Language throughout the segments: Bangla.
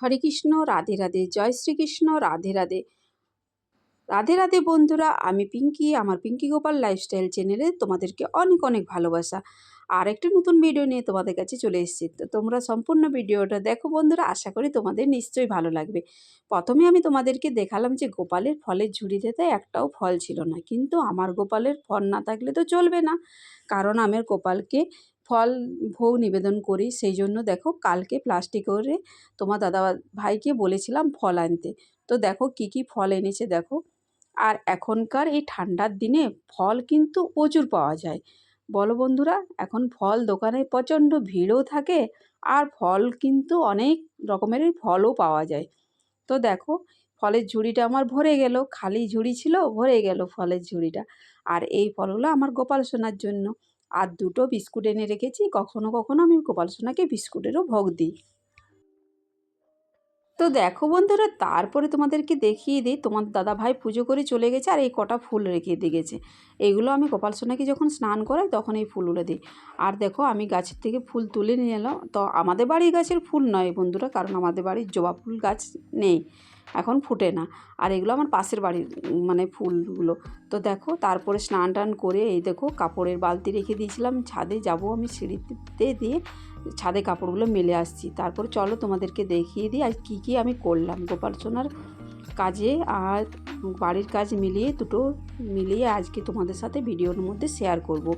হরে কৃষ্ণ, রাধে রাধে, জয় শ্রীকৃষ্ণ, রাধে রাধে। রাধে রাধে বন্ধুরা, আমি পিঙ্কি, আমার পিঙ্কি গোপাল লাইফস্টাইল চ্যানেলে তোমাদেরকে অনেক অনেক ভালোবাসা। আর একটা নতুন ভিডিও নিয়ে তোমাদের কাছে চলে এসেছি। তো তোমরা সম্পূর্ণ ভিডিওটা দেখো বন্ধুরা, আশা করি তোমাদের নিশ্চয়ই ভালো লাগবে। প্রথমে আমি তোমাদেরকে দেখালাম যে গোপালের ফলের ঝুড়িতে একটাও ফল ছিল না। কিন্তু আমার গোপালের ফল না থাকলে তো চলবে না। কারণ আমার গোপালকে ফল, ভোগ নিবেদন করি। সেই জন্য দেখো কালকে প্লাস্টিক করে তোমার দাদা ভাইকে বলেছিলাম ফল আনতে। তো দেখো কি কি ফল এনেছে দেখো। আর এখনকার এই ঠান্ডার দিনে ফল কিন্তু প্রচুর পাওয়া যায়। বলো বন্ধুরা, এখন ফল দোকানে প্রচণ্ড ভিড়ও থাকে আর ফল কিন্তু অনেক রকমের ফলও পাওয়া যায়। তো দেখো ফলের ঝুড়িটা আমার ভরে গেল, খালি ঝুড়ি ছিল, ভরে গেল ফলের ঝুড়িটা। আর এই ফলগুলো আমার গোপাল সোনার জন্য। আর দুটো বিস্কুট এনে রেখেছি, কখনো কখনো আমি গোপাল সোনাকে বিস্কুটেরও ভোগ দিই। তো দেখো বন্ধুরা, তারপরে তোমাদেরকে দেখিয়ে দিই, তোমার দাদা ভাই পুজো করে চলে গেছে আর এই কটা ফুল রেখে দিয়ে গেছে। এইগুলো আমি গোপাল সোনাকে যখন স্নান করাই তখন এই ফুলগুলো দিই। আর দেখো আমি গাছের থেকে ফুল তুলে নিয়ে এলাম। তো আমাদের বাড়ির গাছের ফুল নয় বন্ধুরা, কারণ আমাদের বাড়ির জবা ফুল গাছ নেই। এখন ফুটে না। আর এগুলো আমার পাশের বাড়ির মানে ফুলগুলো। তো দেখো, তারপরে স্নান টান করে এই দেখো কাপড়ের বালতি রেখে দিয়েছিলাম। ছাদে যাব আমি সিঁড়িতে দিয়ে ছাদে কাপড়গুলো মেলে আসছি। তারপর চলো তোমাদেরকে দেখিয়ে দিই আর কী কী আমি করলাম। গোপাল সোনার কাজে আর বাড়ির কাজ মিলিয়ে দুটো, মিলিয়ে আজকে তোমাদের সাথে ভিডিওর মধ্যে শেয়ার করব।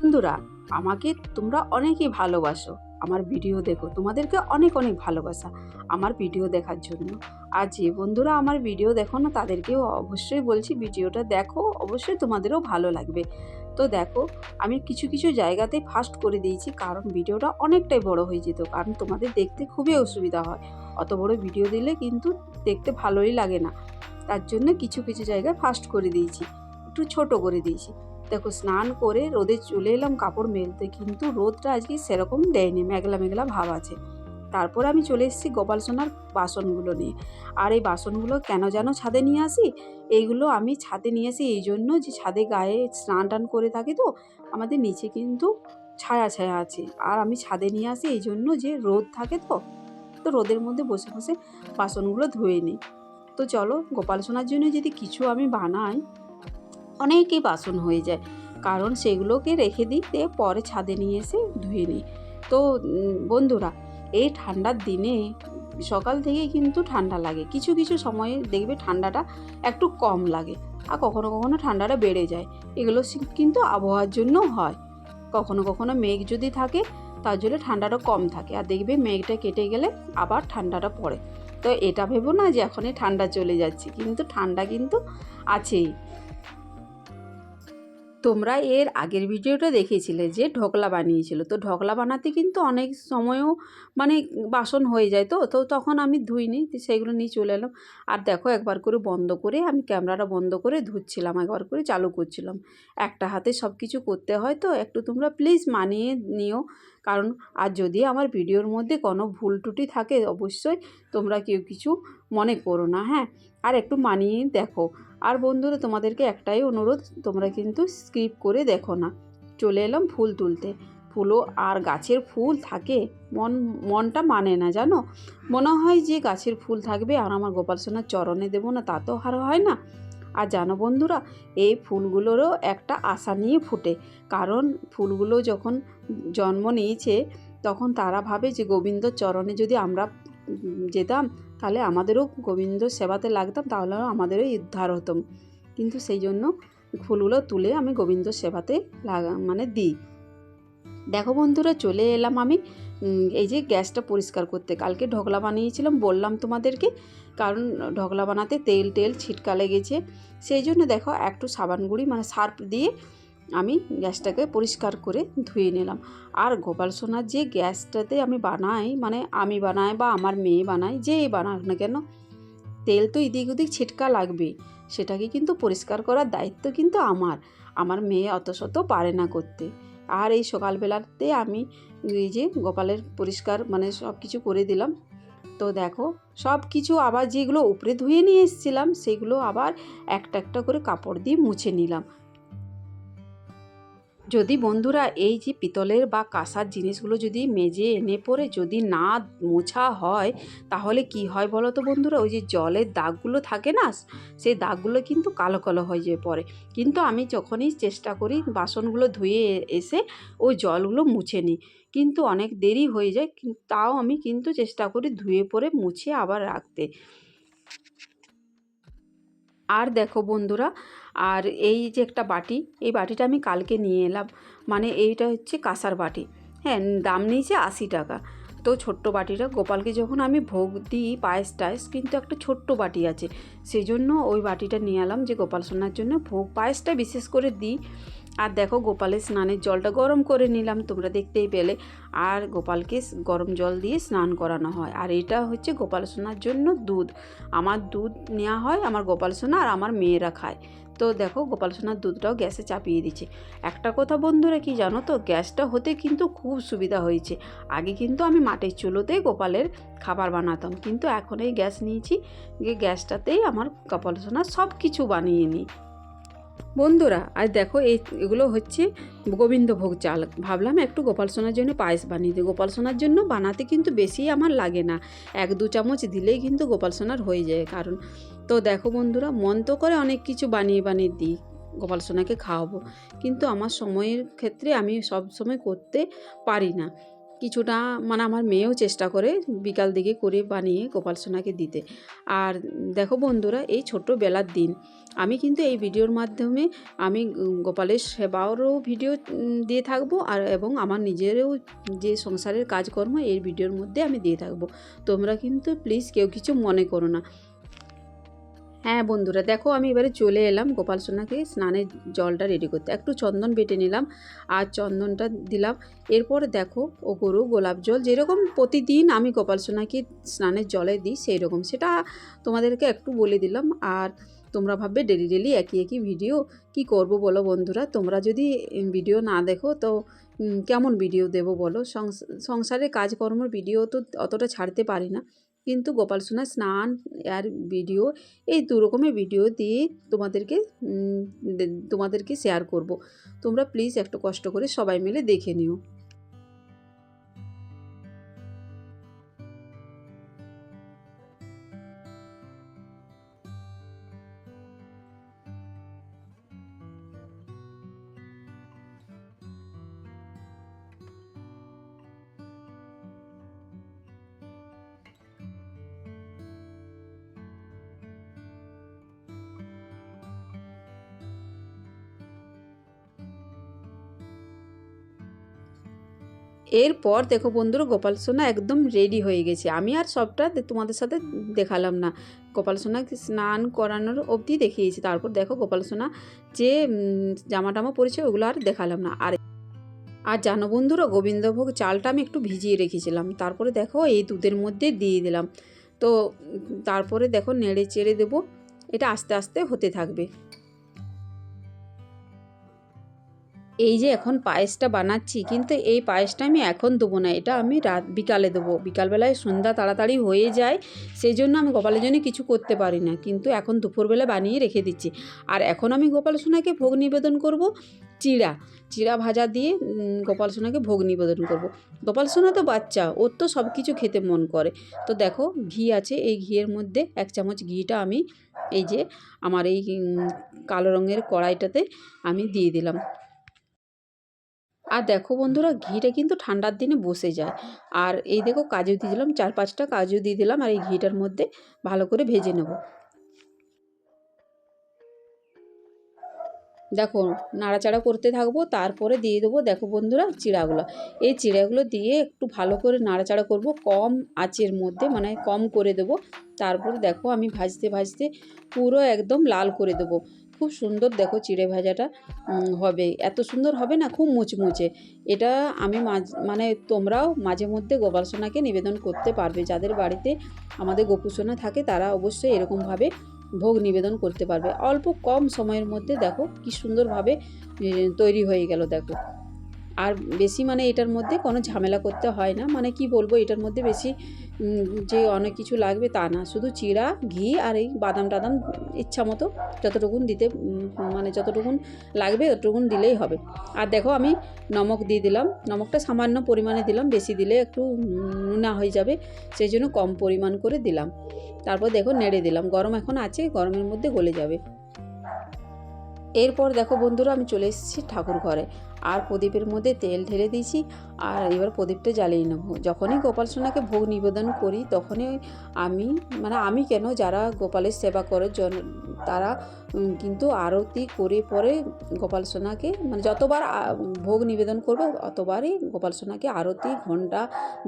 বন্ধুরা, আমাকে তোমরা অনেকেই ভালোবাসো। আমার ভিডিও দেখো, তোমাদেরকে অনেক অনেক ভালোবাসা আমার ভিডিও দেখার জন্য। আর যে বন্ধুরা আমার ভিডিও দেখো না, তাদেরকেও অবশ্যই বলছি ভিডিওটা দেখো, অবশ্যই তোমাদেরও ভালো লাগবে। তো দেখো, আমি কিছু কিছু জায়গাতে ফাস্ট করে দিয়েছি, কারণ ভিডিওটা অনেকটাই বড় হয়ে যেত, কারণ তোমাদের দেখতে খুবই অসুবিধা হয়। অত বড় ভিডিও দিলে কিন্তু দেখতে ভালোই লাগে না। তার জন্য কিছু কিছু জায়গায় ফাস্ট করে দিয়েছি, একটু ছোট করে দিয়েছি। দেখো, স্নান করে রোদে চলে এলাম কাপড় মেলতে, কিন্তু রোদটা আজকে সেরকম দেয়নি, মেঘলা মেঘলা ভাব আছে। তারপর আমি চলে এসেছি গোপাল সোনার বাসনগুলো নিয়ে। আর এই বাসনগুলো কেন যেন ছাদে নিয়ে আসি? এইগুলো আমি ছাদে নিয়ে আসি এই জন্য যে ছাদে গায়ে স্নান টান করে থাকি তো, আমাদের নিচে কিন্তু ছায়া ছায়া আছে। আর আমি ছাদে নিয়ে আসি এই জন্য যে রোদ থাকে তো তো রোদের মধ্যে বসে বসে বাসনগুলো ধুয়ে নিই। তো চলো, গোপাল সোনার জন্য যদি কিছু আমি বানাই অনেকই বাসন হয়ে যায়। কারণ সেগুলোকে রেখে দিতে পরে ছাদে নিয়ে এসে ধুয়ে নিই। তো বন্ধুরা, এই ঠান্ডার দিনে সকাল থেকে কিন্তু ঠান্ডা লাগে। কিছু কিছু সময়ে দেখবে ঠান্ডাটা একটু কম লাগে আর কখনো কখনো ঠান্ডাটা বেড়ে যায়। এগুলো কিন্তু আবহাওয়ার জন্য হয়। কখনো কখনো মেঘ যদি থাকে, তার জন্য ঠান্ডাটা কম থাকে আর দেখবে মেঘটা কেটে গেলে আবার ঠান্ডাটা পড়ে। তো এটা ভেবো না যে এখনই ঠান্ডা চলে যাচ্ছে। কিন্তু ঠান্ডা কিন্তু আছেই। তোমরা এর আগের ভিডিওটা দেখেছিলে যে ঢোকলা বানিয়েছিল। তো ঢোকলা বানাতে কিন্তু অনেক সময়ও মানে বাসন হয়ে যায় তো তো তখন আমি ধুইনি, তো সেইগুলো নিয়ে চলে এলাম। আর দেখো একবার করে বন্ধ করে আমি ক্যামেরাটা বন্ধ করে ধুচ্ছিলাম, একবার করে চালু করছিলাম। একটা হাতে সব কিছু করতে হয় তো, একটু তোমরা প্লিজ মানিয়ে নিও। কারণ আর যদি আমার ভিডিওর মধ্যে কোনো ভুল টুটি থাকে, অবশ্যই তোমরা কেউ কিছু মনে করো না হ্যাঁ? আর একটু মানিয়ে দেখো। আর বন্ধুরা, তোমাদেরকে একটাই অনুরোধ, তোমরা কিন্তু স্কিপ করে দেখো না। চলে এলাম ফুল তুলতে। ফুলও আর গাছের ফুল থাকে, মন, মনটা মানে না, জানো? মনে হয় যে গাছের ফুল থাকবে আর আমার গোপাল সোনার চরণে দেবো না, তা তো হার হয় না। আর জানো বন্ধুরা, এই ফুলগুলোরও একটা আশা নিয়ে ফুটে। কারণ ফুলগুলো যখন জন্ম নিয়েছে, তখন তারা ভাবে যে গোবিন্দ চরণে যদি আমরা যেতাম, তাহলে আমাদেরও গোবিন্দ সেবাতে লাগতাম তাহলে আমাদেরও উদ্ধার হতাম কিন্তু সেই জন্য ফুলগুলো তুলে আমি গোবিন্দ সেবাতে লাগা মানে দিই। দেখো বন্ধুরা, চলে এলাম আমি এই যে গ্যাসটা পরিষ্কার করতে। কালকে ঢোকলা বানিয়েছিলাম, বললাম তোমাদেরকে, কারণ ঢোকলা বানাতে তেল টেল ছিটকা লেগেছে। সেই জন্য দেখো, একটু সাবান গুঁড়ি মানে সার্ফ দিয়ে আমি গ্যাসটাকে পরিষ্কার করে ধুয়ে নিলাম। আর গোপাল সোনার যে গ্যাসটাতে আমি বানাই মানে আমি বানাই বা আমার মেয়ে বানাই যে বানাক না কেন, তেল তো এদিক ওদিক ছিটকা লাগবে সেটাকে কিন্তু পরিষ্কার করার দায়িত্ব কিন্তু আমার। আমার মেয়ে অত শত পারে না করতে। আর এই সকালবেলাতে আমি এই যে গোপালের পরিষ্কার মানে সব কিছু করে দিলাম। তো দেখো সব কিছু আবার যেগুলো উপরে ধুয়ে নিয়ে এসেছিলাম, সেগুলো আবার একটা একটা করে কাপড় দিয়ে মুছে নিলাম। যদি বন্ধুরা এই যে পিতলের বা কাঁসার জিনিসগুলো যদি মেজে এনে পরে যদি না মোছা হয়, তাহলে কি হয় বলো তো বন্ধুরা? ওই যে জলের দাগগুলো থাকে না, সেই দাগগুলো কিন্তু কালো কালো হয়ে যেয়ে পড়ে। কিন্তু আমি যখনই চেষ্টা করি বাসনগুলো ধুয়ে এসে ওই জলগুলো মুছে নিই। কিন্তু অনেক দেরি হয়ে যায় তাও আমি কিন্তু চেষ্টা করি ধুয়ে পরে মুছে আবার রাখতে। আর দেখো বন্ধুরা আর এই যে একটা বাটি, এই বাটিটা আমি কালকে নিয়ে এলাম। মানে এইটা হচ্ছে কাঁসার বাটি। হ্যাঁ দাম নিয়েছে আশি টাকা। তো ছোট্ট বাটিটা, গোপালকে যখন আমি ভোগ দিই পায়েস টায়েস, কিন্তু একটা ছোট্ট বাটি আছে। সেই জন্য ওই বাটিটা নিয়ে এলাম যে গোপাল সোনার জন্য ভোগ পায়েসটা বিশেষ করে দিই। আর দেখো গোপালের স্নানের জলটা গরম করে নিলাম, তোমরা দেখতেই পেলে। আর গোপালকে গরম জল দিয়ে স্নান করানো হয়। আর এটা হচ্ছে গোপাল সোনার জন্য দুধ। আমার দুধ নেওয়া হয়, আমার গোপাল সোনা আর আমার মেয়েরা খায়। তো দেখো গোপাল সোনার দুধটাও গ্যাসে চাপিয়ে দিচ্ছে। একটা কথা বন্ধুরা কি জানো তো, গ্যাসটা হতে কিন্তু খুব সুবিধা হয়েছে। আগে কিন্তু আমি মাটির চুলোতে গোপালের খাবার বানাতাম, কিন্তু এখন এই গ্যাস নিয়েছি যে গ্যাসটাতেই আমার গোপাল সোনা সব কিছু বানিয়ে নিই। বন্ধুরা, আর দেখো এই এগুলো হচ্ছে গোবিন্দভোগ চাল। ভাবলাম একটু গোপাল সোনার জন্য পায়েস বানিয়ে দিই। গোপাল সোনার জন্য বানাতে কিন্তু বেশি আমার লাগে না। এক দু চামচ দিলেই কিন্তু গোপাল সোনার হয়ে যায়, কারণ তো দেখো বন্ধুরা, মন তো করে অনেক কিছু বানিয়ে বানিয়ে দিই, গোপাল সোনাকে খাওয়াবো। কিন্তু আমার সময়ের ক্ষেত্রে আমি সব সময় করতে পারি না। কিছুটা মানে আমার মেয়েও চেষ্টা করে বিকাল দিকে করে বানিয়ে গোপাল সোনাকে দিতে। আর দেখো বন্ধুরা, এই ছোট্ট বেলার দিন, আমি কিন্তু এই ভিডিওর মাধ্যমে আমি গোপালের সেবারও ভিডিও দিয়ে থাকব আর এবং আমার নিজেরও যে সংসারের কাজকর্ম, এই ভিডিওর মধ্যে আমি দিয়ে থাকব। তোমরা কিন্তু প্লিজ কেউ কিছু মনে করো না। হ্যাঁ বন্ধুরা, দেখো আমি এবারে চলে এলাম গোপাল সোনাকে স্নানের জলটা রেডি করতে। একটু চন্দন বেটে নিলাম আর চন্দনটা দিলাম। এরপর দেখো ও গরু গোলাপ জল। যেরকম প্রতিদিন আমি গোপাল সোনাকে স্নানের জলে দিই সেই রকম সেটা তোমাদেরকে একটু বলে দিলাম। আর তোমরা ভাববে ডেলি ডেলি একই একই ভিডিও কি করব বলো বন্ধুরা? তোমরা যদি ভিডিও না দেখো তো কেমন ভিডিও দেবো বলো? সংস- সংসারে কাজকর্মের ভিডিও তো অতটা ছাড়তে পারি না। কিন্তু গোপাল সোনা স্নান আর ভিডিও, এই দু রকমের ভিডিও দিয়ে তোমাদেরকে তোমাদেরকে শেয়ার করব। তোমরা প্লিজ একটু কষ্ট করে সবাই মিলে দেখে নিও। এরপর দেখো বন্ধুরা, গোপাল সোনা একদম রেডি হয়ে গেছে। আমি আর সবটা তোমাদের সাথে দেখালাম না। গোপাল সোনাকে স্নান করানোর অবধি দেখিয়েছি। তারপর দেখো গোপাল সোনা যে জামা টামা পরেছে, ওগুলো আর দেখালাম না। আর আর জানো বন্ধুরা, গোবিন্দভোগ চালটা আমি একটু ভিজিয়ে রেখেছিলাম। তারপরে দেখো এই দুধের মধ্যে দিয়ে দিলাম। তো তারপরে দেখো নেড়ে চেড়ে দেবো। এটা আস্তে আস্তে হতে থাকবে। এই যে এখন পায়েসটা বানাচ্ছি, কিন্তু এই পায়েসটা আমি এখন দেবো না। এটা আমি রাত, বিকালে দেবো। বিকালবেলায় সন্ধ্যা তাড়াতাড়ি হয়ে যায় সেই জন্য আমি গোপালের জন্য কিছু করতে পারি না। কিন্তু এখন দুপুরবেলা বানিয়ে রেখে দিচ্ছি। আর এখন আমি গোপাল সোনাকে ভোগ নিবেদন করব, চিড়া। চিড়া ভাজা দিয়ে গোপাল সোনাকে ভোগ নিবেদন করব। গোপাল সোনা তো বাচ্চা, ওর তো সব কিছু খেতে মন করে। তো দেখো, ঘি আছে, এই ঘিয়ের মধ্যে এক চামচ ঘিটা আমি, এই যে, আমার এই কালো রঙের কড়াইটাতে আমি দিয়ে দিলাম। আর দেখো বন্ধুরা, ঘিটা কিন্তু ঠান্ডার দিনে বসে যায়। আর এই দেখো কাজু দিয়ে দিলাম, চার পাঁচটা কাজু দিয়ে দিলাম আর এই ঘিটার মধ্যে ভালো করে ভেজে নেব। দেখো নাড়াচাড়া করতে থাকব, তারপরে দিয়ে দেবো দেখো বন্ধুরা চিড়াগুলো। এই চিড়াগুলো দিয়ে একটু ভালো করে নাড়াচাড়া করব, কম আঁচের মধ্যে মানে কম করে দেবো। তারপরে দেখো আমি ভাজতে ভাজতে পুরো একদম লাল করে দেবো। খুব সুন্দর দেখো চিড়ে ভাজাটা হবে। এত সুন্দর হবে না, খুব মুচমুচে। এটা আমি মানে তোমরাও মাঝে মধ্যে গোপাল সোনাকে নিবেদন করতে পারবে। যাদের বাড়িতে আমাদের গোপু সোনা থাকে, তারা অবশ্যই এরকমভাবে ভোগ নিবেদন করতে পারবে। অল্প কম সময়ের মধ্যে দেখো কি সুন্দরভাবে তৈরি হয়ে গেল, দেখো। আর বেশি মানে এটার মধ্যে কোনো ঝামেলা করতে হয় না। মানে কি বলব, এটার মধ্যে বেশি যে অনেক কিছু লাগবে তা না। শুধু চিড়া, ঘি আর এই বাদাম টাদাম ইচ্ছা মতো যতটুকুন দিতে মানে যতটুকুন লাগবে ততটুকুন দিলেই হবে। আর দেখো আমি নমক দিয়ে দিলাম। নমকটা সামান্য পরিমাণে দিলাম। বেশি দিলে একটু নোনা হয়ে যাবে। সেই জন্য কম পরিমাণ করে দিলাম। তারপর দেখো নেড়ে দিলাম। গরম এখন আছে, গরমের মধ্যে গলে যাবে। এরপর দেখো বন্ধুরা আমি চলে এসেছি ঠাকুর ঘরে। আর প্রদীপের মধ্যে তেল ঢেলে দিয়েছি আর এবার প্রদীপটা জ্বালিয়ে নেব। যখনই গোপাল সোনাকে ভোগ নিবেদন করি, তখনই আমি মানে আমি কেন যারা গোপালের সেবা করে জন, তারা কিন্তু আরতি করে পরে গোপাল সোনাকে মানে যতবার ভোগ নিবেদন করবে, অতবারই গোপাল সোনাকে আরতি ঘণ্টা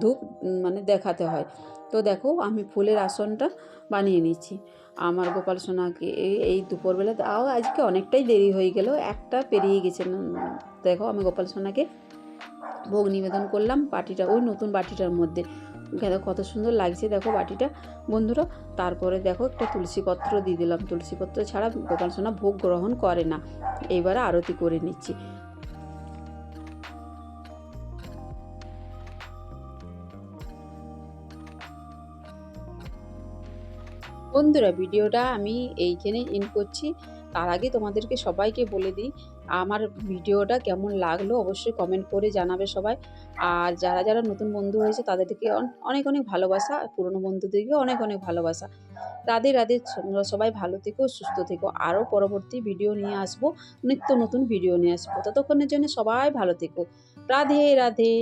ধূপ মানে দেখাতে হয়। তো দেখো আমি ফুলের আসনটা বানিয়ে নিচ্ছি। আমার গোপাল সোনাকে এই দুপুরবেলা তাও আজকে অনেকটাই দেরি হয়ে গেল। একটা পেরিয়ে গেছে। দেখো, আমি গোপাল সোনাকে ভোগ নিবেদন করলাম বাটিটা, ওই নতুন বাটিটার মধ্যে। দেখো, কত সুন্দর লাগছে। দেখো, বাটিটা। বন্ধুরা, তারপরে দেখো, একটা তুলসীপত্র দিয়ে দিলাম। তুলসীপত্র ছাড়া গোপাল সোনা ভোগ গ্রহণ করে না। এইবারে আরতি করে নিচ্ছি। বন্ধুরা, ভিডিওটা আমি এইখানে ইন করছি। তার আগে তোমাদেরকে সবাইকে বলে দিই, আমার ভিডিওটা কেমন লাগল অবশ্যই কমেন্ট করে জানাবে সবাই। আর যারা যারা নতুন বন্ধু হয়েছে, তাদেরকে অনেক অনেক ভালোবাসা। পুরনো বন্ধুদেরকে অনেক অনেক ভালোবাসা। রাধে রাধে সবাই ভালো থেকো, সুস্থ থেকো। আরও পরবর্তী ভিডিও নিয়ে আসব, নিত্য নতুন ভিডিও নিয়ে আসব। ততক্ষণের জন্য সবাই ভালো থেকো। রাধে রাধে।